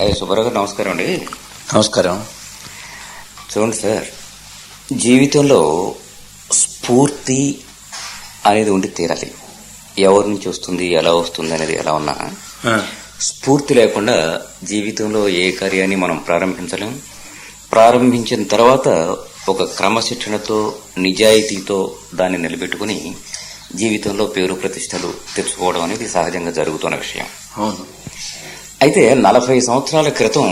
అయ్యే సుబ్బారావు గారు నమస్కారం అండి. నమస్కారం. చూడండి సార్ జీవితంలో స్ఫూర్తి అనేది ఉండి తీరాలి. ఎవరి నుంచి వస్తుంది ఎలా వస్తుంది అనేది ఎలా ఉన్నా. స్ఫూర్తి లేకుండా జీవితంలో ఏ కార్యాన్ని మనం ప్రారంభించలేం. ప్రారంభించిన తర్వాత ఒక క్రమశిక్షణతో నిజాయితీతో దాన్ని నిలబెట్టుకుని జీవితంలో పేరు ప్రతిష్టలు తెచ్చుకోవడం అనేది సహజంగా జరుగుతున్న విషయం. అవును. అయితే నలభై సంవత్సరాల క్రితం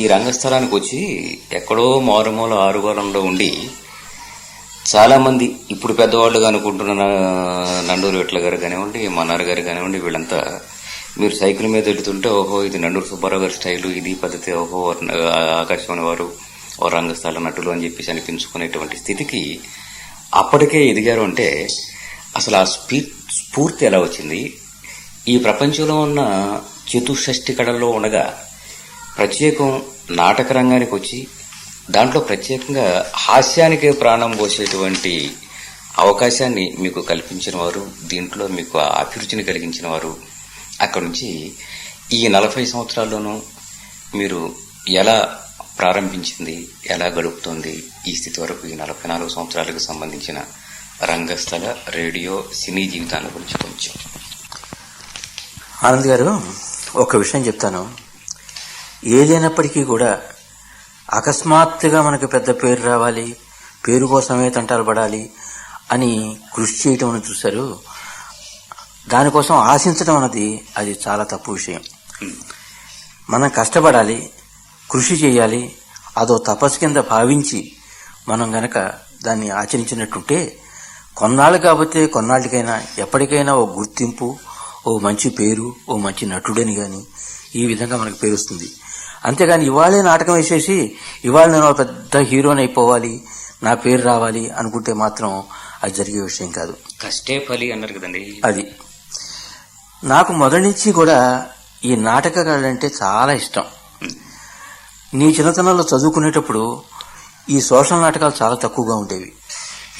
ఈ రంగస్థలానికి వచ్చి ఎక్కడో మారుమూల ఆరుగోళంలో ఉండి చాలామంది ఇప్పుడు పెద్దవాళ్ళుగా అనుకుంటున్న నండూరు విట్ల గారు కానివ్వండి మన్నార్ గారు కానివ్వండి వీళ్ళంతా మీరు సైకిల్ మీద వెళుతుంటే ఓహో ఇది నండూరు సుబ్బారావు గారి స్టైలు ఇది పద్ధతి ఓహో ఆకాశవాణి వారు ఓ రంగస్థల నటులు అని చెప్పేసి అనిపించుకునేటువంటి స్థితికి అప్పటికే ఎదిగారు అంటే అసలు ఆ స్పీ స్ఫూర్తి ఎలా వచ్చింది? ఈ ప్రపంచంలో ఉన్న చతుషష్ఠి కళల్లో ఉండగా ప్రత్యేకం నాటక రంగానికి వచ్చి దాంట్లో ప్రత్యేకంగా హాస్యానికే ప్రాణం పోసేటువంటి అవకాశాన్ని మీకు కల్పించిన వారు దీంట్లో మీకు అభిరుచిని కలిగించిన వారు అక్కడి నుంచి ఈ నలభై సంవత్సరాల్లోనూ మీరు ఎలా ప్రారంభించింది ఎలా గడుపుతోంది ఈ స్థితి వరకు ఈ నలభై నాలుగు సంవత్సరాలకు సంబంధించిన రంగస్థల రేడియో సినీ జీవితాన్ని గురించి కొంచెం. ఆనంద్ గారు ఒక విషయం చెప్తాను. ఏదైనప్పటికీ కూడా అకస్మాత్తుగా మనకు పెద్ద పేరు రావాలి పేరు కోసమే తంటాలు పడాలి అని కృషి చేయటం అని చూశారు. దానికోసం ఆశించడం అన్నది అది చాలా తప్పు విషయం. మనం కష్టపడాలి కృషి చేయాలి అదో తపస్సు కింద భావించి మనం గనక దాన్ని ఆచరించినట్టుంటే కొన్నాళ్ళు కాకపోతే కొన్నాళ్ళకైనా ఎప్పటికైనా ఓ గుర్తింపు ఓ మంచి పేరు ఓ మంచి నటుడని గాని ఈ విధంగా మనకు పేరు వస్తుంది అంతేగాని ఇవాళే నాటకం వేసేసి ఇవాళ నేను పెద్ద హీరోని అయిపోవాలి నా పేరు రావాలి అనుకుంటే మాత్రం అది జరిగే విషయం కాదు. కష్టే ఫలి అన్నారు కదండి. అది. నాకు మొదటి నుంచి కూడా ఈ నాటక కళలంటే చాలా ఇష్టం. నీ చిన్నతనంలో చదువుకునేటప్పుడు ఈ సోషల్ నాటకాలు చాలా తక్కువగా ఉండేవి.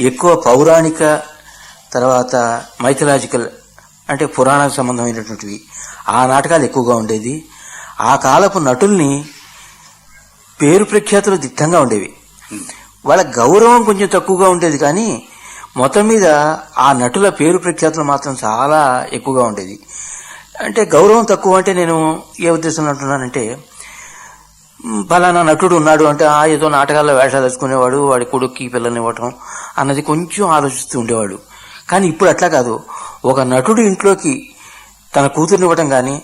ఎక్కువ పౌరాణిక తర్వాత మైథలాజికల్ అంటే పురాణాలకు సంబంధమైనటువంటివి. ఆ నాటకాలు ఎక్కువగా ఉండేది. ఆ కాలపు నటుల్ని పేరు ప్రఖ్యాతులు దిట్టంగా ఉండేవి. వాళ్ళ గౌరవం కొంచెం తక్కువగా ఉండేది కానీ మొత్తం మీద ఆ నటుల పేరు ప్రఖ్యాతులు మాత్రం చాలా ఎక్కువగా ఉండేది. అంటే గౌరవం తక్కువ అంటే నేను ఏ ఉద్దేశంలో అంటున్నానంటే ఫలానా నటుడు ఉన్నాడు అంటే ఆ ఏదో నాటకాల్లో వేషాలు వేసుకునేవాడు వాడి కొడుక్కి పిల్లల్ని ఇవ్వటం అన్నది కొంచెం ఆలోచిస్తూ ఉండేవాడు. కానీ ఇప్పుడు అట్లా కాదు. ఒక నటుడు ఇంట్లోకి తన కూతుర్ని ఇవ్వటం కానీ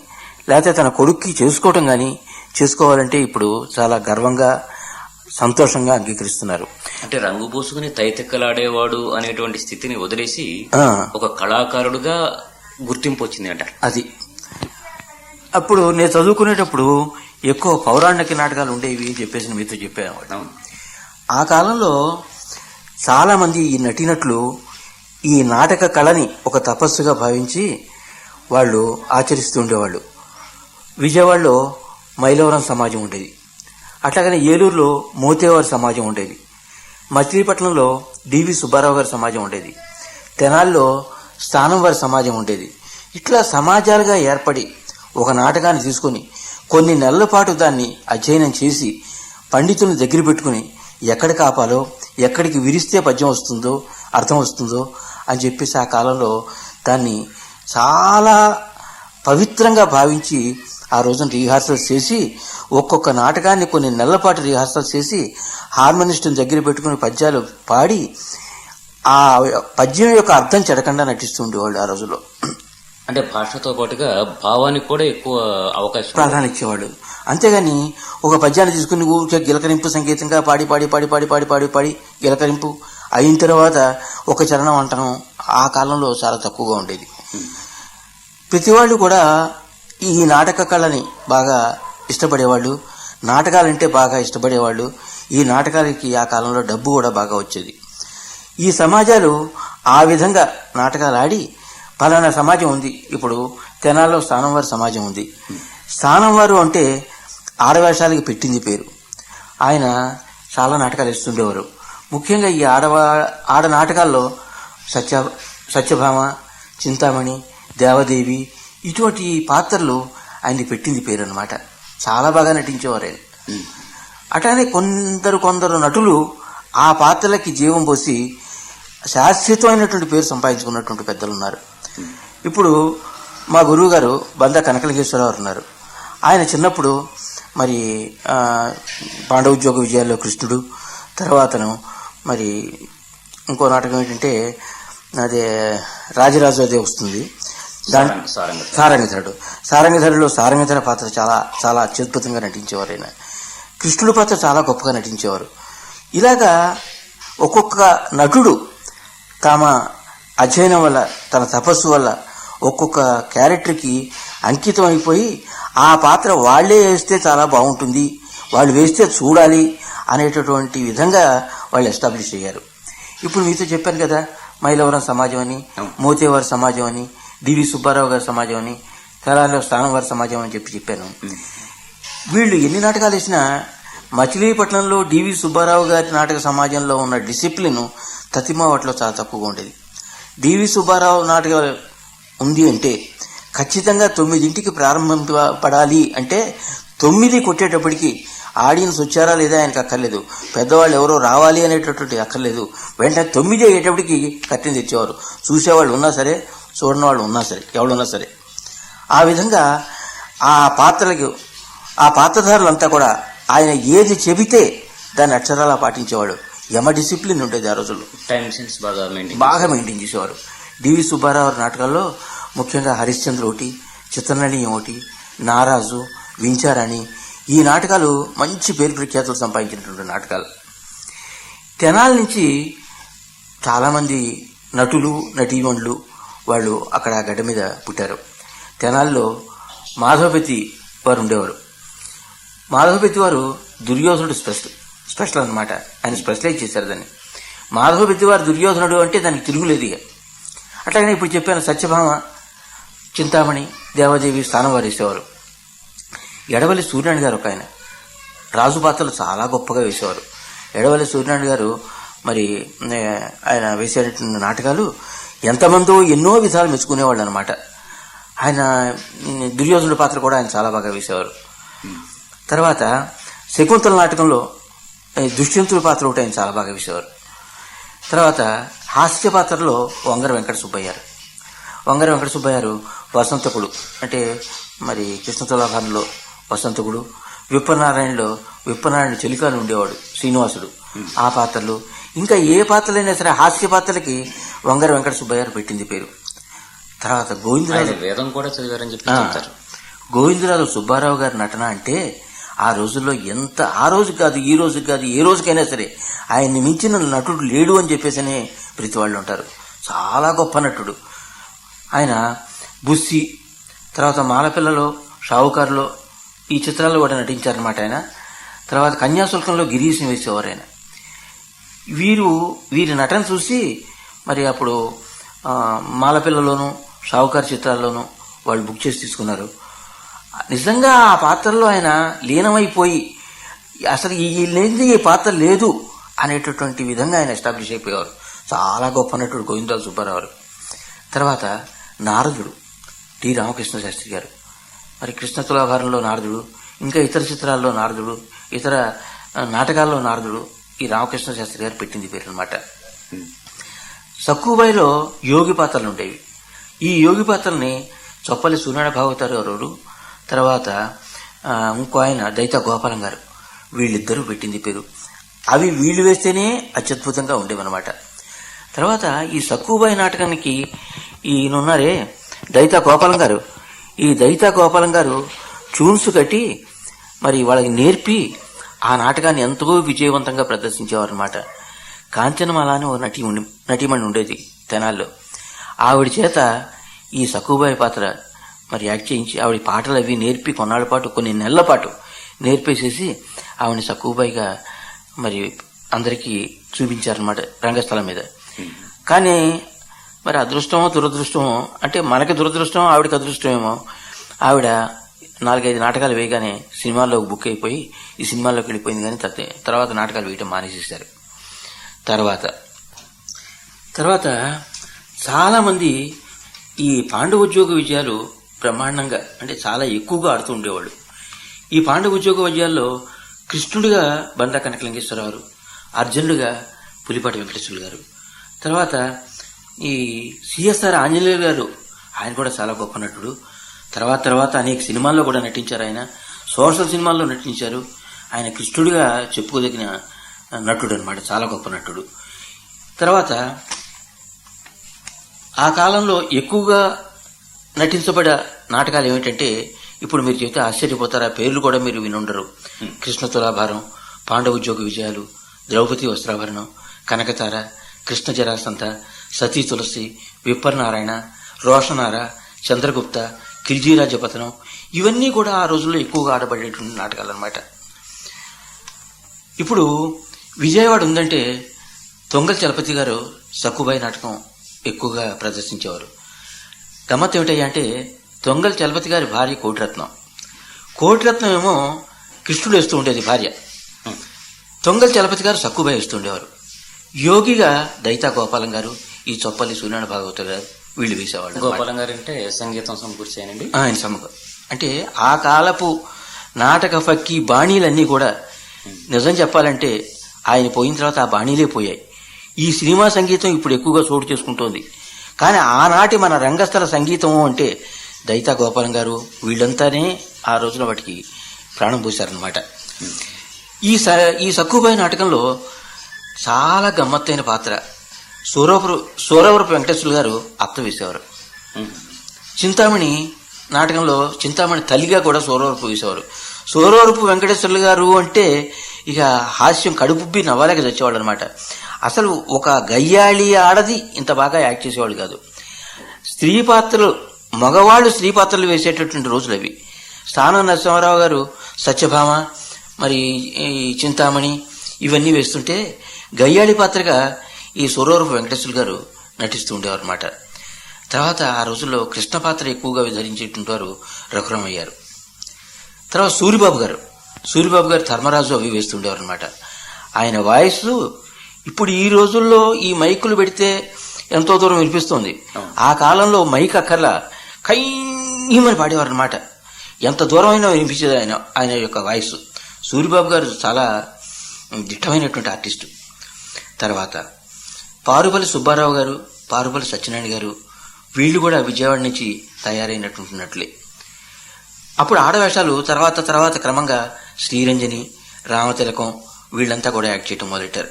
లేకపోతే తన కొడుక్కి చేసుకోవటం కానీ చేసుకోవాలంటే ఇప్పుడు చాలా గర్వంగా సంతోషంగా అంగీకరిస్తున్నారు. అంటే రంగు పూసుకుని తైతెక్కలాడేవాడు అనేటువంటి స్థితిని వదిలేసి ఒక కళాకారుడుగా గుర్తింపు వచ్చింది అంటారు అది. అప్పుడు నేను చదువుకునేటప్పుడు ఎక్కువ పౌరాణిక నాటకాలు ఉండేవి అని చెప్పేసి మీతో చెప్పేవాడు అవును. ఆ కాలంలో చాలా మంది ఈ నటీనటులు ఈ నాటక కళని ఒక తపస్సుగా భావించి వాళ్ళు ఆచరిస్తూ ఉండేవాళ్ళు. విజయవాడలో మైలవరం సమాజం ఉండేది. అట్లాగనే ఏలూరులో మోతేవారి సమాజం ఉండేది. మచిలీపట్నంలో డివి సుబ్బారావు గారి సమాజం ఉండేది. తెనాల్లో స్థానం వారి సమాజం ఉండేది. ఇట్లా సమాజాలుగా ఏర్పడి ఒక నాటకాన్ని తీసుకొని కొన్ని నెలల పాటు దాన్ని అధ్యయనం చేసి పండితులను దగ్గర పెట్టుకుని ఎక్కడ కాపాలో ఎక్కడికి విరిస్తే పద్యం వస్తుందో అర్థం వస్తుందో అని చెప్పేసి ఆ కాలంలో దాన్ని చాలా పవిత్రంగా భావించి ఆ రోజున రిహార్సల్స్ చేసి ఒక్కొక్క నాటకాన్ని కొన్ని నెలల పాటు రిహార్సల్స్ చేసి హార్మోనిస్టుని దగ్గర పెట్టుకుని పద్యాలు పాడి ఆ పద్యం యొక్క అర్థం చెడకుండా నటిస్తూ ఉండేవాళ్ళు ఆ రోజుల్లో అంటే భాషతో పాటుగా భావానికి కూడా ఎక్కువ అవకాశం. ప్రాధాన్యత ఇచ్చేవాడు అంతేగాని ఒక పద్యాన్ని తీసుకుని ఊరికే గిలకరింపు సంగీతంగా పాడి పాడి పాడి పాడి పాడి పాడి పాడి గిలకరింపు అయిన తర్వాత ఒక చరణం అంటాను ఆ కాలంలో చాలా తక్కువగా ఉండేది. ప్రతి వాళ్ళు కూడా ఈ నాటక కళని బాగా ఇష్టపడేవాళ్ళు నాటకాలంటే బాగా ఇష్టపడేవాళ్ళు ఈ నాటకాలకి ఆ కాలంలో డబ్బు కూడా బాగా వచ్చేది. ఈ సమాజాలు ఆ విధంగా నాటకాలు ఆడి పలానా సమాజం ఉంది. ఇప్పుడు తెనాల్లో స్థానం వారి సమాజం ఉంది. స్థానం వారు అంటే ఆడవేషాలకి పెట్టింది పేరు. ఆయన చాలా నాటకాలు ఇస్తుండేవారు ముఖ్యంగా ఈ ఆడవా ఆడ నాటకాల్లో సత్య సత్యభామ చింతామణి దేవదేవి ఇటువంటి పాత్రలు ఆయన పెట్టింది పేరు అనమాట చాలా బాగా నటించేవారు. ఆయన అట్లానే కొందరు కొందరు నటులు ఆ పాత్రలకి జీవం పోసి శాశ్వతమైనటువంటి పేరు సంపాదించుకున్నటువంటి పెద్దలు ఉన్నారు. ఇప్పుడు మా గురువు గారు బంద కనకలింగేశ్వరరావు ఉన్నారు. ఆయన చిన్నప్పుడు మరి ఆ, పాండవోద్యోగ విజయాల్లో కృష్ణుడు తర్వాతను మరి ఇంకో నాటకం ఏంటంటే అదే రాజరాజు అదే వస్తుంది. దాని సారంగ- సారంగ. సారంగధరుడు. సారంగధరులో సారంగధర పాత్ర చాలా చాలా అత్యద్భుతంగా నటించేవారు ఆయన కృష్ణుడి పాత్ర చాలా గొప్పగా నటించేవారు. ఇలాగా ఒక్కొక్క నటుడు తమ అధ్యయనం వల్ల తన తపస్సు వల్ల ఒక్కొక్క క్యారెక్టర్కి అంకితం అయిపోయి ఆ పాత్ర వాళ్ళే వేస్తే చాలా బాగుంటుంది వాళ్ళు వేస్తే చూడాలి అనేటటువంటి విధంగా వాళ్ళు ఎస్టాబ్లిష్ అయ్యారు. ఇప్పుడు మీతో చెప్పాను కదా మైలవరం సమాజం అని మోతేవారి సమాజం అని డివి సుబ్బారావు గారి సమాజం అని తెలంగాణలో స్థానం వారి సమాజం అని చెప్పి చెప్పాను. వీళ్ళు ఎన్ని నాటకాలు వేసినా మచిలీపట్నంలో డివి సుబ్బారావు గారి నాటక సమాజంలో ఉన్న డిసిప్లిన్ తతిమావట్లో చాలా తక్కువగా ఉండేది. డివి సుబ్బారావు నాటక ఉంది అంటే ఖచ్చితంగా తొమ్మిదింటికి ప్రారంభింపబడాలి అంటే తొమ్మిది కొట్టేటప్పటికి ఆడియన్స్ వచ్చారా లేదా ఆయనకు అక్కర్లేదు. పెద్దవాళ్ళు ఎవరో రావాలి అనేటటువంటి అక్కర్లేదు. వెంటనే తొమ్మిది అయ్యేటప్పటికి కట్టిన తెచ్చేవారు. చూసేవాళ్ళు ఉన్నా సరే చూడని వాళ్ళు ఉన్నా సరే ఎవడున్నా సరే. ఆ విధంగా ఆ పాత్రలకు ఆ పాత్రధారులంతా కూడా ఆయన ఏది చెబితే దాన్ని అక్షరాలా పాటించేవాడు. యమ డిసిప్లిన్ ఉండేది ఆ రోజుల్లో. టైం సెన్స్ బాగా మెయింటైన్ బాగా మెయింటైన్ చేసేవారు. డివి సుబ్బారావు నాటకాల్లో ముఖ్యంగా హరిశ్చంద్ర ఒకటి చిత్రనళి ఒకటి నారాజు వించారాణి ఈ నాటకాలు మంచి పేరు ప్రఖ్యాతులు సంపాదించినటువంటి నాటకాలు. తెనాల నుంచి చాలామంది నటులు నటీమణులు వాళ్ళు అక్కడ ఆ గడ్డ మీద పుట్టారు. తెనాల్లో మాధవపతి వారు ఉండేవారు. మాధవపతి వారు దుర్యోధనుడు స్పెషల్ స్పెషల్ అన్నమాట. ఆయన స్పెషలైజ్ చేశారు దాన్ని. మాధవపతి వారు దుర్యోధనుడు అంటే దానికి తిరుగులేదు ఇక. అట్లాగనే ఇప్పుడు చెప్పాను సత్యభామ చింతామణి దేవాదేవి స్థానం వారు వేసేవారు. ఎడవల్లి సూర్యనారాయణ గారు ఒక ఆయన. రాజు పాత్రలు చాలా గొప్పగా వేసేవారు. ఎడవల్లి సూర్యనారాయణ గారు మరి ఆయన వేసేటువంటి నాటకాలు ఎంతమందో ఎన్నో విధాలు మెచ్చుకునేవాళ్ళు అనమాట ఆయన దుర్యోధనుడి పాత్ర కూడా ఆయన చాలా బాగా వేసేవారు. తర్వాత శకుంతల నాటకంలో దుష్యంతుడి పాత్ర ఒకటి ఆయన చాలా బాగా వేసేవారు. తర్వాత హాస్య పాత్రలో వంగర వెంకట సుబ్బయ్య గారు వంగర వెంకట సుబ్బయ్య గారు వసంతకుడు అంటే మరి కృష్ణ వసంతకుడు. విప్పనారాయణలో విప్పనారాయణ చెలికాలు ఉండేవాడు శ్రీనివాసుడు. ఆ పాత్రలు ఇంకా ఏ పాత్రలైనా సరే హాస్య పాత్రలకి వంగర వెంకట సుబ్బయ్య గారు పెట్టింది పేరు. తర్వాత గోవిందరాజు వేదం కూడా చదివారని చెప్పి గోవిందరాజు సుబ్బారావు గారి నటన అంటే ఆ రోజుల్లో ఎంత ఆ రోజు కాదు ఈ రోజు కాదు ఏ రోజుకైనా సరే ఆయన్ని మించిన నటుడు లేడు అని చెప్పేసనే ప్రతి వాళ్ళు ఉంటారు. చాలా గొప్ప నటుడు. ఆయన బుస్సి తర్వాత మాలపిల్లలో షావుకారులో ఈ చిత్రాల్లో కూడా నటించారనమాట ఆయన. తర్వాత కన్యాశుల్కంలో గిరీష్ని వేసేవారు ఆయన. వీరు వీరి నటన చూసి మరి అప్పుడు మాలపిల్లలోను షావుకారు చిత్రాల్లోనూ వాళ్ళు బుక్ చేసి తీసుకున్నారు. నిజంగా ఆ పాత్రలో ఆయన లీనమైపోయి అసలు ఈ లేనిది ఈ పాత్ర లేదు అనేటటువంటి విధంగా ఆయన ఎస్టాబ్లిష్ అయిపోయేవారు. చాలా గొప్ప నటుడు గోవిందరావు సుబ్బారావు తర్వాత నారదుడు టి రామకృష్ణ శాస్త్రి గారు. మరి కృష్ణ తులాభారంలో నారదుడు ఇంకా ఇతర చిత్రాల్లో నారదుడు ఇతర నాటకాల్లో నారదుడు ఈ రామకృష్ణ శాస్త్రి గారు పెట్టింది పేరు అనమాట సక్కుబాయిలో యోగి పాత్రలు ఉండేవి. ఈ యోగి పాత్రల్ని చొప్పలి సూర్యనారాయణ భాగవతారు గారు తర్వాత ఇంకో ఆయన దైత గోపాలం గారు వీళ్ళిద్దరూ పెట్టింది పేరు. అవి వీళ్ళు వేస్తేనే అత్యద్భుతంగా ఉండేవన్నమాట. తర్వాత ఈ సక్కుబాయి నాటకానికి ఈయనున్నారే దైత గోపాలం గారు. ఈ దళిత గోపాలం గారు ట్యూన్స్ కట్టి మరి వాళ్ళకి నేర్పి ఆ నాటకాన్ని ఎంతో విజయవంతంగా ప్రదర్శించేవారు అనమాట కాంచనమాల అని ఓ నటి నటిమణి ఉండేది తెనాల్లో. ఆవిడ చేత ఈ సక్కుబాయి పాత్ర మరి యాక్ట్ చేయించి ఆవిడ పాటలు అవి నేర్పి కొన్నాళ్ళ పాటు కొన్ని నెలల పాటు నేర్పేసేసి ఆవిడ సక్కుబాయిగా మరి అందరికీ చూపించారనమాట రంగస్థలం మీద. కానీ మరి అదృష్టమో దురదృష్టమో అంటే మనకి దురదృష్టం ఆవిడకి అదృష్టమేమో ఆవిడ నాలుగైదు నాటకాలు వేయగానే సినిమాల్లో బుక్ అయిపోయి ఈ సినిమాల్లోకి వెళ్ళిపోయింది కానీ తర్త- తర్వాత నాటకాలు వేయటం మానేసేశారు. తర్వాత తర్వాత చాలామంది ఈ పాండవ ఉద్యోగ విజయాలు బ్రహ్మాండంగా అంటే చాలా ఎక్కువగా ఆడుతూ ఉండేవాళ్ళు. ఈ పాండవ ఉద్యోగ విజయాల్లో కృష్ణుడిగా బండా కనకలింగేశ్వరరావు అర్జునుడిగా పులిపాటి వెంకటేశ్వరులు గారు. తర్వాత ఈ సిఎస్ఆర్ ఆంజనేయులు గారు ఆయన కూడా చాలా గొప్ప నటుడు. తర్వాత తర్వాత అనేక సినిమాల్లో కూడా నటించారు ఆయన. సోషల్ సినిమాల్లో నటించారు. ఆయన కృష్ణుడిగా చెప్పుకోదగిన నటుడు అనమాట చాలా గొప్ప నటుడు. తర్వాత ఆ కాలంలో ఎక్కువగా నటించబడ నాటకాలు ఏమిటంటే ఇప్పుడు మీరు చెబితే ఆశ్చర్యపోతారు ఆ పేర్లు కూడా మీరు వినుండరు. కృష్ణ తులాభారం పాండవ ఉద్యోగ విజయాలు ద్రౌపది వస్త్రాభరణం కనకతార కృష్ణ జరాసంత సతీ తులసి విప్పర్నారాయణ రోషనార చంద్రగుప్త కిల్జీరాజ్యపతనం ఇవన్నీ కూడా ఆ రోజుల్లో ఎక్కువగా ఆడబడేటువంటి నాటకాలు అనమాట ఇప్పుడు విజయవాడ ఉందంటే తొంగల్ చలపతి గారు సక్కుబాయి నాటకం ఎక్కువగా ప్రదర్శించేవారు. గమ్మత్ ఏమిటయ్యా అంటే తొంగల్ చలపతి గారి భార్య కోటిరత్నం. కోటిరత్నం ఏమో కృష్ణుడు వేస్తూ ఉండేది భార్య. తొంగల్ చలపతి గారు సక్కుబాయి వేస్తూ ఉండేవారు. యోగిగా దైతా గోపాలం గారు ఈ చొప్పల్లి సూర్యనారాయణ భాగవత గారు వీళ్ళు వేసేవాళ్ళు. గోపాలం గారు అంటే సంగీతం సమకూర్చాయనండి ఆయన సమ్మకం అంటే ఆ కాలపు నాటక ఫక్కి బాణీలన్నీ కూడా నిజం చెప్పాలంటే ఆయన పోయిన తర్వాత ఆ బాణీలే పోయాయి. ఈ సినిమా సంగీతం ఇప్పుడు ఎక్కువగా చోటు చేసుకుంటోంది. కానీ ఆనాటి మన రంగస్థల సంగీతం అంటే దైతా గోపాలం గారు వీళ్ళంతానే ఆ రోజున వాటికి ప్రాణం పోశారనమాట ఈ స ఈ సక్కుబాయి నాటకంలో చాలా గమ్మత్తైన పాత్ర. సూరవరు సూరవరపు వెంకటేశ్వర గారు అత్త వేసేవారు. చింతామణి నాటకంలో చింతామణి తల్లిగా కూడా సూరవరపు వేసేవారు. సూరవరపు వెంకటేశ్వర్లు గారు అంటే ఇక హాస్యం కడుపుబ్బి నవ్వలేక చచ్చేవాళ్ళు అనమాట అసలు ఒక గయ్యాళి ఆడది ఇంత బాగా యాక్ట్ చేసేవాళ్ళు కాదు. స్త్రీ పాత్రలు మగవాళ్ళు స్త్రీ పాత్రలు వేసేటటువంటి రోజులు అవి. స్థానం నరసింహారావు గారు సత్యభామ మరి ఈ చింతామణి ఇవన్నీ వేస్తుంటే గయ్యాళి పాత్రగా ఈ సూరవరపు వెంకటేశ్వర గారు నటిస్తూ ఉండేవారు అనమాట తర్వాత ఆ రోజుల్లో కృష్ణ పాత్ర ఎక్కువగా ధరించేటువంటి వారు రఘురామయ్యారు. తర్వాత సూరిబాబు గారు. సూరిబాబు గారు ధర్మరాజు అవి వేస్తుండేవారు అనమాట ఆయన వాయిస్ ఇప్పుడు ఈ రోజుల్లో ఈ మైకులు పెడితే ఎంతో దూరం వినిపిస్తుంది. ఆ కాలంలో మైక్ అక్కర్లా కయ్యమని పాడేవారు అనమాట ఎంత దూరం అయినా వినిపించేది ఆయన ఆయన యొక్క వాయిస్. సూరిబాబు గారు చాలా దిట్టమైనటువంటి ఆర్టిస్టు. తర్వాత పారుపల్లి సుబ్బారావు గారు పారుపల్లి సత్యనారాయణ గారు వీళ్ళు కూడా విజయవాడ నుంచి తయారైనటువంటి నటులే అప్పుడు ఆడవేషాలు తర్వాత తర్వాత క్రమంగా శ్రీరంజని రామతిలకం వీళ్ళంతా కూడా యాక్ట్ చేయటం మొదలెట్టారు.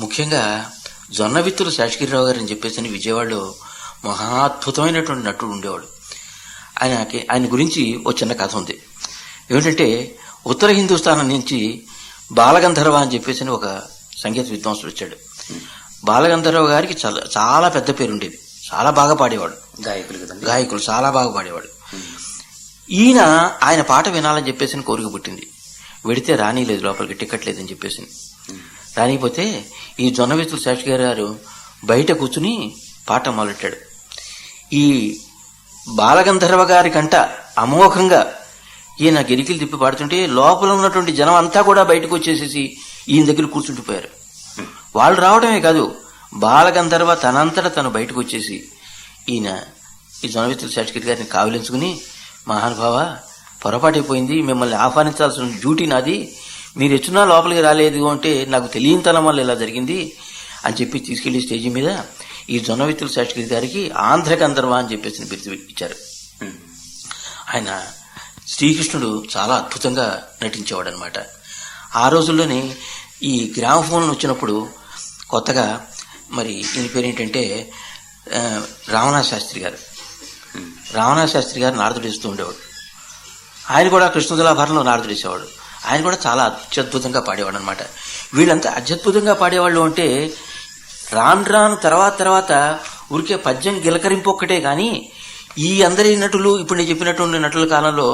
ముఖ్యంగా జొన్న విత్తులు శేషగిరిరావు గారు అని చెప్పేసి విజయవాడలో మహా అద్భుతమైనటువంటి నటుడు ఉండేవాడు. ఆయనకి ఆయన గురించి ఓ చిన్న కథ ఉంది. ఏమిటంటే ఉత్తర హిందుస్థానం నుంచి బాలగంధర్వ అని చెప్పేసి ఒక సంగీత విద్వాంసుడు వచ్చాడు. బాలగంధర్వ గారికి చాలా చాలా పెద్ద పేరు ఉండేది చాలా బాగా పాడేవాడు. గాయకులు కదండి. గాయకులు చాలా బాగా పాడేవాడు. ఈయన ఆయన పాట వినాలని చెప్పేసి కోరిక పుట్టింది. వెడితే రానిలేదు లోపలికి టికెట్ లేదని చెప్పేసి. రానిపోతే ఈ జొన్నవిత్తుల శాస్త్రి గారు బయట కూర్చుని పాట మొదలెట్టాడు. ఈ బాలగంధర్వ గారి కంట అమోఘంగా ఈయన గిరికిలు తిప్పి పాడుతుంటే లోపల ఉన్నటువంటి జనం అంతా కూడా బయటకు వచ్చేసేసి ఈయన దగ్గర కూర్చుండిపోయారు. వాళ్ళు రావడమే కాదు బాలగంధర్వ తనంతట తను బయటకు వచ్చేసి ఈయన ఈ జొనవిత్తుల శాస్త్రి గారిని కావిలించుకుని మహానుభావ పొరపాటైపోయింది మిమ్మల్ని ఆహ్వానించాల్సిన డ్యూటీ నాది మీరు ఎచ్చున్నా లోపలికి రాలేదు అంటే నాకు తెలియనితనం వల్ల ఇలా జరిగింది అని చెప్పి తీసుకెళ్ళి స్టేజి మీద ఈ జొన్నవిత్తుల శాస్త్రి గారికి ఆంధ్ర గంధర్వ అని చెప్పేసి బిరుదు ఇచ్చారు. ఆయన శ్రీకృష్ణుడు చాలా అద్భుతంగా నటించేవాడు అనమాట ఆ రోజుల్లోనే ఈ గ్రామఫోన్ వచ్చినప్పుడు కొత్తగా మరి ఈయన పేరు ఏంటంటే రామనాథ శాస్త్రి గారు. రామనాథ శాస్త్రి గారు నారదుడిస్తూ ఉండేవాడు. ఆయన కూడా కృష్ణతులాభరణలో నారదుడేసేవాడు ఆయన కూడా చాలా అత్యద్భుతంగా పాడేవాడు అనమాట వీళ్ళంతా అత్యద్భుతంగా పాడేవాళ్ళు అంటే రాను రాను తర్వాత తర్వాత ఊరికే పద్యం గిలకరింపు ఒక్కటే కానీ ఈ అందరి నటులు ఇప్పుడు నేను చెప్పినటువంటి నటుల కాలంలో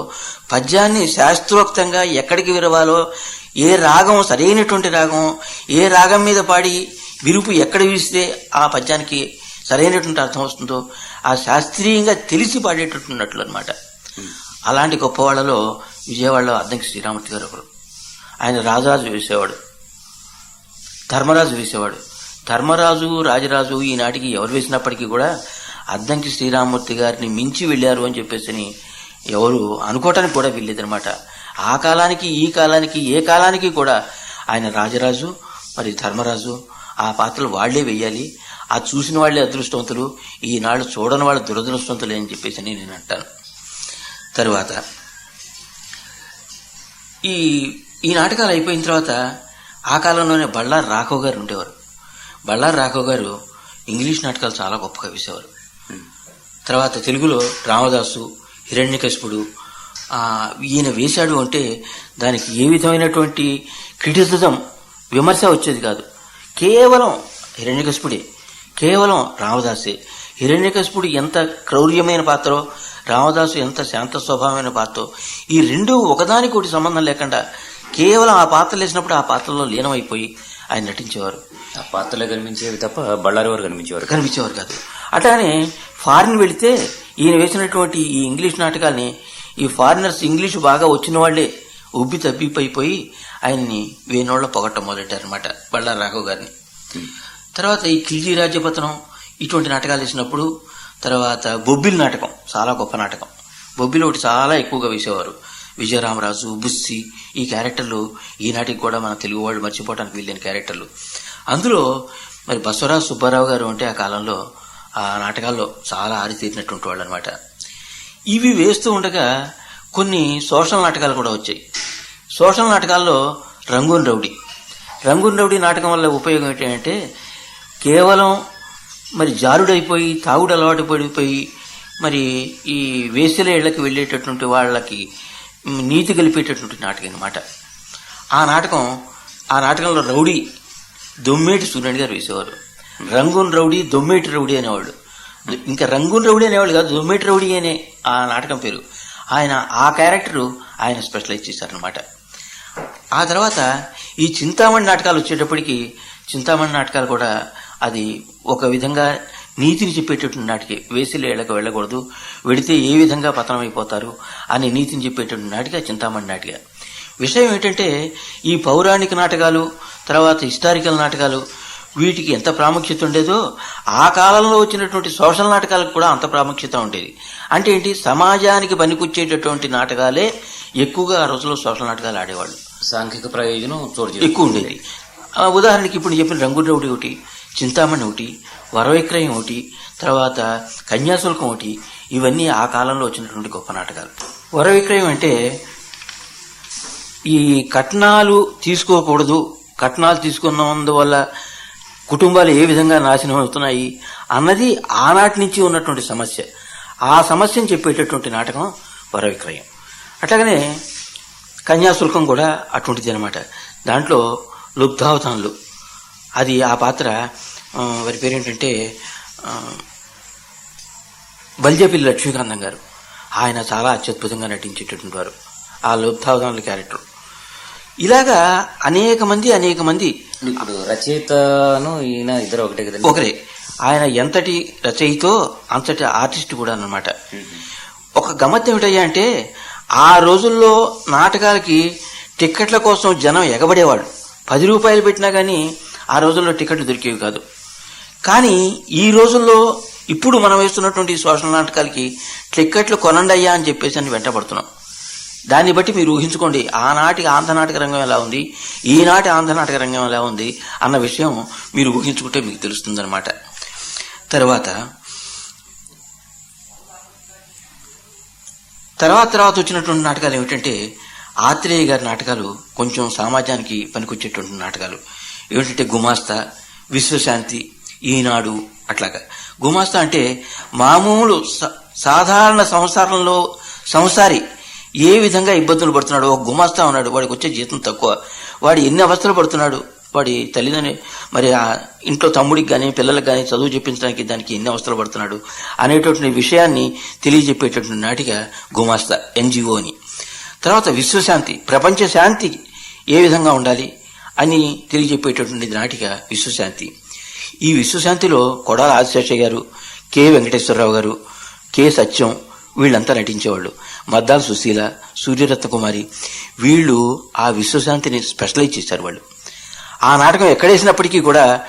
పద్యాన్ని శాస్త్రోక్తంగా ఎక్కడికి విరవాలో ఏ రాగం సరైనటువంటి రాగం ఏ రాగం మీద పాడి విరుపు ఎక్కడ వీస్తే ఆ పద్యానికి సరైనటువంటి అర్థం వస్తుందో ఆ శాస్త్రీయంగా తెలిసి పాడేటట్టున్నట్లు అనమాట అలాంటి గొప్పవాళ్ళలో విజయవాడలో అద్దంకి శ్రీరామూర్తి గారు ఒకరు. ఆయన రాజరాజు వేసేవాడు. ధర్మరాజు వేసేవాడు. ధర్మరాజు రాజరాజు ఈనాటికి ఎవరు వేసినప్పటికీ కూడా అద్దంకి శ్రీరామూర్తి గారిని మించి వెళ్ళారు అని చెప్పేసి ఎవరు అనుకోవటానికి కూడా వెళ్ళేదనమాట ఆ కాలానికి ఈ కాలానికి ఏ కాలానికి కూడా ఆయన రాజరాజు మరి ధర్మరాజు ఆ పాత్రలు వాళ్ళే వేయాలి ఆ చూసిన వాళ్ళే అదృష్టవంతులు. ఈనాడు చూడని వాళ్ళు దురదృష్టవంతులే అని చెప్పేసి అని నేను అంటాను. తరువాత ఈ ఈ నాటకాలు అయిపోయిన తర్వాత ఆ కాలంలోనే బళ్ళారి రాఘవ్ గారు ఉండేవారు. బళ్ళారి రాఘవ్ గారు ఇంగ్లీష్ నాటకాలు చాలా గొప్పగా వేసేవారు. తర్వాత తెలుగులో రామదాసు హిరణ్యకశిపుడు ఈయన వేశాడు అంటే దానికి ఏ విధమైనటువంటి క్రిటిసిజం విమర్శ వచ్చేది కాదు. కేవలం హిరణ్యకశిపుడే కేవలం రామదాసే. హిరణ్యకశిపుడు ఎంత క్రౌర్యమైన పాత్రో రామదాసు ఎంత శాంత స్వభావమైన పాత్రో. ఈ రెండు ఒకదానికొకటి సంబంధం లేకుండా కేవలం ఆ పాత్రలు వేసినప్పుడు ఆ పాత్రలో లీనమైపోయి ఆయన నటించేవారు. ఆ పాత్రలో కనిపించేవి తప్ప బళ్ళారి వారు కనిపించేవారు. కనిపించేవారు కాదు. అట్లానే ఫారిన్ వెళితే ఈయన వేసినటువంటి ఈ ఇంగ్లీష్ నాటకాల్ని ఈ ఫారినర్స్ ఇంగ్లీష్ బాగా వచ్చిన వాళ్ళే ఉబ్బి తబ్బిపోయిపోయి ఆయన్ని వేణోళ్ళ పొగట్ట మొదలెట్టారనమాట బళ్ళారి రాఘవ్ గారిని. తర్వాత ఈ ఖిల్జీ రాజ్యపతనం ఇటువంటి నాటకాలు వేసినప్పుడు తర్వాత బొబ్బిలి నాటకం చాలా గొప్ప నాటకం. బొబ్బిలు ఒకటి చాలా ఎక్కువగా వేసేవారు. విజయరామరాజు బుస్సి ఈ క్యారెక్టర్లు ఈనాటికి కూడా మన తెలుగు వాళ్ళు మర్చిపోవడానికి వీళ్ళని క్యారెక్టర్లు. అందులో మరి బసవరాజు సుబ్బారావు గారు అంటే ఆ కాలంలో ఆ నాటకాల్లో చాలా ఆరితీరినటువంటి వాళ్ళు అనమాట ఇవి వేస్తూ ఉండగా కొన్ని సోషల్ నాటకాలు కూడా వచ్చాయి. సోషల్ నాటకాల్లో రంగూన్ రౌడీ. రంగూన్ రౌడీ నాటకం వల్ల ఉపయోగం ఏంటంటే కేవలం మరి జారుడైపోయి తాగుడు అలవాటు పడిపోయి మరి ఈ వేసుల ఇళ్ళకి వెళ్ళేటటువంటి వాళ్ళకి నీతి కలిపేటటువంటి నాటకం అనమాట ఆ నాటకం ఆ నాటకంలో రౌడీ దొమ్మేటి సూర్యుని గారు వేసేవారు. రంగూన్ రౌడీ దొమ్మేటి రౌడీ అనేవాళ్ళు. ఇంకా రంగూన్ రౌడీ అనేవాళ్ళు కాదు దొమ్మేటి రౌడీ అనే ఆ నాటకం పేరు. ఆయన ఆ క్యారెక్టరు ఆయన స్పెషలైజ్ చేశారనమాట ఆ తర్వాత ఈ చింతామణి నాటకాలు వచ్చేటప్పటికి చింతామణి నాటకాలు కూడా అది ఒక విధంగా నీతిని చెప్పేటటువంటి నాటికి వేసిలేళ్ళకు వెళ్ళకూడదు. వెడితే ఏ విధంగా పతనం అయిపోతారు అనే నీతిని చెప్పేటటువంటి నాటిక చింతామణి నాటిక. విషయం ఏంటంటే ఈ పౌరాణిక నాటకాలు తర్వాత హిస్టారికల్ నాటకాలు వీటికి ఎంత ప్రాముఖ్యత ఉండేదో ఆ కాలంలో వచ్చినటువంటి సోషల్ నాటకాలకు కూడా అంత ప్రాముఖ్యత ఉండేది. అంటే ఏంటి? సమాజానికి పనికొచ్చేటటువంటి నాటకాలే ఎక్కువగా ఆ రోజుల్లో సోషల్ నాటకాలు ఆడేవాళ్ళు. సాంఘిక ప్రయోజనం చోటు ఎక్కువ ఉండేది. ఆ, ఉదాహరణకి ఇప్పుడు చెప్పిన రంగుల ఒకటి చింతామణి ఒకటి వరవిక్రయం ఒకటి తర్వాత కన్యాశుల్కం ఒకటి ఇవన్నీ ఆ కాలంలో వచ్చినటువంటి గొప్ప నాటకాలు. వరవిక్రయం అంటే ఈ కట్నాలు తీసుకోకూడదు. కట్నాలు తీసుకున్నందువల్ల కుటుంబాలు ఏ విధంగా నాశనం అవుతున్నాయి అన్నది ఆనాటి నుంచి ఉన్నటువంటి సమస్య. ఆ సమస్యను చెప్పేటటువంటి నాటకం వరవిక్రయం. అట్లాగనే కన్యాశుల్కం కూడా అటువంటిది అనమాట దాంట్లో లుబ్ధావతాన్లు. అది ఆ పాత్ర వారి పేరేంటంటే బల్జేపల్లి లక్ష్మీకాంతం గారు. ఆయన చాలా అత్యద్భుతంగా నటించేటటువంటి వారు. ఆ లుబ్ధావతాన్ల క్యారెక్టర్. ఇలాగా అనేక మంది అనేక మంది ఇప్పుడు రచయితను ఈయన ఇద్దరు ఒకటే కదండి? ఒకరే. ఆయన ఎంతటి రచయితో అంతటి ఆర్టిస్ట్ కూడా అన్నమాట. ఒక గమ్మత్ ఏమిటయ్యా అంటే ఆ రోజుల్లో నాటకాలకి టిక్కెట్ల కోసం జనం ఎగబడేవాడు. పది రూపాయలు పెట్టినా కానీ ఆ రోజుల్లో టికెట్లు దొరికేవి కాదు. కానీ ఈ రోజుల్లో ఇప్పుడు మనం వేస్తున్నటువంటి ఈ సోషల్ నాటకాలకి టిక్కెట్లు కొనండి అయ్యా అని చెప్పేసి అని వెంటబడుతున్నాం. దాన్ని బట్టి మీరు ఊహించుకోండి ఆనాటి ఆంధ్ర నాటక రంగం ఎలా ఉంది ఈనాటి ఆంధ్ర నాటక రంగం ఎలా ఉంది అన్న విషయం మీరు ఊహించుకుంటే మీకు తెలుస్తుందన్నమాట. తర్వాత తర్వాత తర్వాత వచ్చినటువంటి నాటకాలు ఏమిటంటే ఆత్రేయ గారి నాటకాలు కొంచెం సమాజానికి పనికొచ్చేటువంటి నాటకాలు. ఏమిటంటే గుమాస్తా విశ్వశాంతి ఈనాడు అట్లాగా. గుమాస్తా అంటే మామూలు సాధారణ సంసారంలో సంసారి ఏ విధంగా ఇబ్బందులు పడుతున్నాడు ఒక గుమాస్తా ఉన్నాడు వాడికి వచ్చే జీతం తక్కువ. వాడు ఎన్ని అవస్థలు పడుతున్నాడు వాడి తల్లిదండ్రి మరి ఆ ఇంట్లో తమ్ముడికి కానీ పిల్లలకు కానీ చదువు చెప్పించడానికి దానికి ఎన్ని అవసరాలు పడుతున్నాడు అనేటటువంటి విషయాన్ని తెలియజెప్పేటటువంటి నాటిక గుమాస్తా ఎన్జిఓ అని తర్వాత విశ్వశాంతి ప్రపంచ శాంతి ఏ విధంగా ఉండాలి అని తెలియజెప్పేటటువంటి నాటిక విశ్వశాంతి. ఈ విశ్వశాంతిలో కొడాల ఆదిశేషయ్య గారు కె. వెంకటేశ్వరరావు గారు కె. సత్యం వీళ్ళంతా నటించేవాళ్ళు. మద్దాల సుశీల సూర్యరత్న కుమారి వీళ్ళు ఆ విశ్వశాంతిని స్పెషలైజ్ చేశారు వాళ్ళు. ఆ నాటకం ఎక్కడేసినప్పటికీ కూడా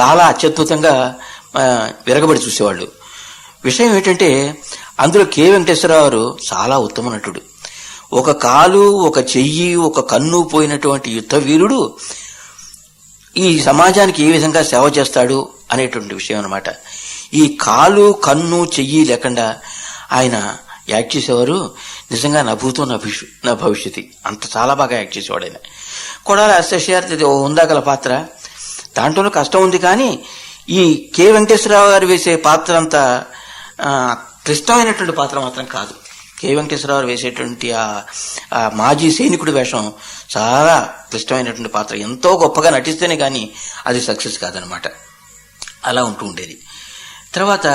చాలా అత్యద్భుతంగా విరగబడి చూసేవాళ్ళు. విషయం ఏంటంటే అందులో కె. వెంకటేశ్వరరావు గారు చాలా ఉత్తమ నటుడు. ఒక కాలు ఒక చెయ్యి ఒక కన్ను పోయినటువంటి యుద్ధ వీరుడు ఈ సమాజానికి ఏ విధంగా సేవ చేస్తాడు అనేటువంటి విషయం అన్నమాట. ఈ కాలు కన్ను చెయ్యి లేకుండా ఆయన యాక్ట్ చేసేవారు. నిజంగా నా భూతం నా భవిష్య నా అంత చాలా బాగా యాక్ట్ చేసేవాడు ఆయన. కొడాల అశేషార్ ఇది ఓ ఉందాగల పాత్ర. దాంట్లోనూ కష్టం ఉంది కానీ ఈ కె వెంకటేశ్వరరావు గారు వేసే పాత్ర అంత క్లిష్టమైనటువంటి పాత్ర మాత్రం కాదు. కె వెంకటేశ్వరరావు గారు వేసేటువంటి ఆ ఆ మాజీ సైనికుడి వేషం చాలా క్లిష్టమైనటువంటి పాత్ర. ఎంతో గొప్పగా నటిస్తేనే కానీ అది సక్సెస్ కాదనమాట అలా ఉంటూ ఉండేది. తర్వాత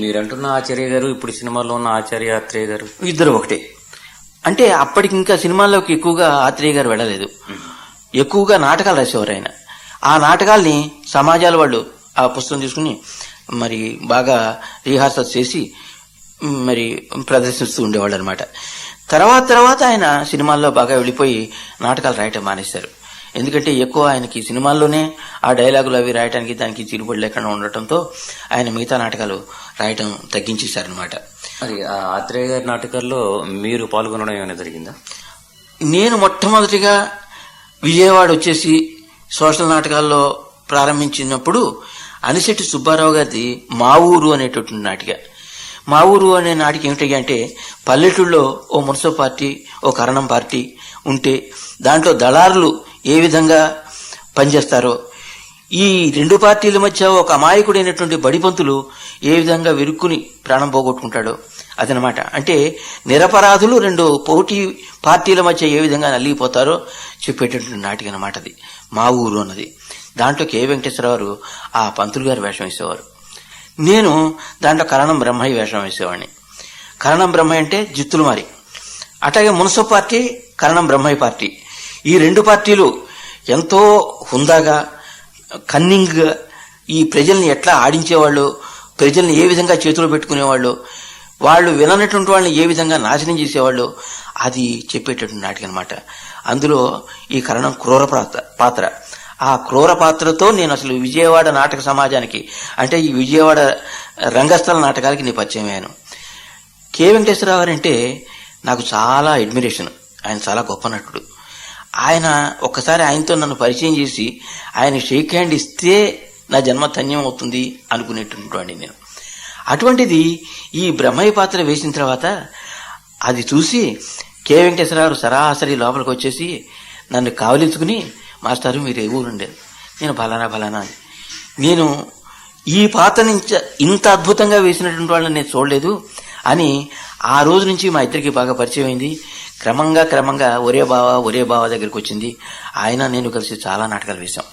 మీరంటున్న ఆచార్య గారు ఇప్పుడు సినిమాలో ఉన్న ఆచార్య ఆత్రేయ గారు. ఇద్దరు ఒకటే. అంటే అప్పటికి ఇంకా సినిమాల్లోకి ఎక్కువగా ఆత్రేయ గారు వెళ్ళలేదు. ఎక్కువగా నాటకాలు రాసేవారు ఆయన ఆ నాటకాల్ని సమాజాల వాళ్ళు ఆ పుస్తకం తీసుకుని మరి బాగా రిహార్సల్ చేసి మరి ప్రదర్శిస్తూ ఉండేవాళ్ళు అనమాట తర్వాత తర్వాత ఆయన సినిమాల్లో బాగా వెళ్ళిపోయి నాటకాలు రాయటం మానేశారు. ఎందుకంటే ఎక్కువ ఆయనకి సినిమాల్లోనే ఆ డైలాగులు అవి రాయటానికి దానికి తీరుబడి లేకుండా ఉండటంతో ఆయన మిగతా నాటకాలు రాయటం తగ్గించేశారనమాట. మరి ఆ ఆత్రేయ గారి నాటకాల్లో మీరు పాల్గొనడం ఏమైనా జరిగిందా? నేను మొట్టమొదటిగా విజయవాడ వచ్చేసి సోషల్ నాటకాల్లో ప్రారంభించినప్పుడు అనిశెట్టి సుబ్బారావు గారిది మా ఊరు అనేటటువంటి నాటిక. మా ఊరు అనే నాటికి ఏమిటి అంటే పల్లెటూళ్ళలో ఓ మున్సిపల్ పార్టీ ఓ కరణం పార్టీ ఉంటే దాంట్లో దళారులు ఏ విధంగా పనిచేస్తారో ఈ రెండు పార్టీల మధ్య ఒక అమాయకుడైనటువంటి బడిపంతులు ఏ విధంగా విరుక్కుని ప్రాణం పోగొట్టుకుంటాడో అదనమాట. అంటే నిరపరాధులు రెండు పోటీ పార్టీల మధ్య ఏ విధంగా నలిగిపోతారో చెప్పేటటువంటి నాటిక అనమాట అది. మా ఊరు అన్నది. దాంట్లో కె వెంకటేశ్వరరావు గారు ఆ పంతులు గారు వేషం వేసేవారు. నేను దాంట్లో కరణం బ్రహ్మయ్య వేషం వేసేవాడిని. కరణం బ్రహ్మయ్య అంటే జిత్తులు మారి అట్లాగే మున్సిపల్ పార్టీ కరణం బ్రహ్మయ్య పార్టీ. ఈ రెండు పార్టీలు ఎంతో హుందాగా కన్నింగ్ ఈ ప్రజల్ని ఎట్లా ఆడించేవాళ్ళు ప్రజల్ని ఏ విధంగా చేతిలో పెట్టుకునేవాళ్ళు వాళ్ళు విననటువంటి వాళ్ళని ఏ విధంగా నాశనం చేసేవాళ్ళు అది చెప్పేటటువంటి నాటిక అనమాట అందులో ఈ కరణం క్రూర పాత్ర పాత్ర. ఆ క్రూర పాత్రతో నేను అసలు విజయవాడ నాటక సమాజానికి అంటే ఈ విజయవాడ రంగస్థల నాటకాలకి నేను పరిచయం అయ్యాను. కె వెంకటేశ్వరరావు గారంటే అంటే నాకు చాలా అడ్మిరేషన్. ఆయన చాలా గొప్ప నటుడు. ఆయన ఒక్కసారి ఆయనతో నన్ను పరిచయం చేసి ఆయన షేక్ హ్యాండ్ ఇస్తే నా జన్మ ధన్యం అవుతుంది అనుకునేటువంటి నేను. అటువంటిది ఈ బ్రహ్మయ్య పాత్ర వేసిన తర్వాత అది చూసి కె వెంకటేశ్వరరావు సరాసరి లోపలికి వచ్చేసి నన్ను కావలించుకుని మాస్టారు మీరు ఏ ఊరుండేది నేను బలానా బలానా నేను ఈ పాత్ర నుంచి ఇంత అద్భుతంగా వేసినటువంటి వాళ్ళని నేను చూడలేదు అని ఆ రోజు నుంచి మా ఇద్దరికి బాగా పరిచయం అయింది క్రమంగా క్రమంగా ఒరే బావ ఒరే బావ దగ్గరికి వచ్చింది. ఆయన నేను కలిసి చాలా నాటకాలు వేశాం.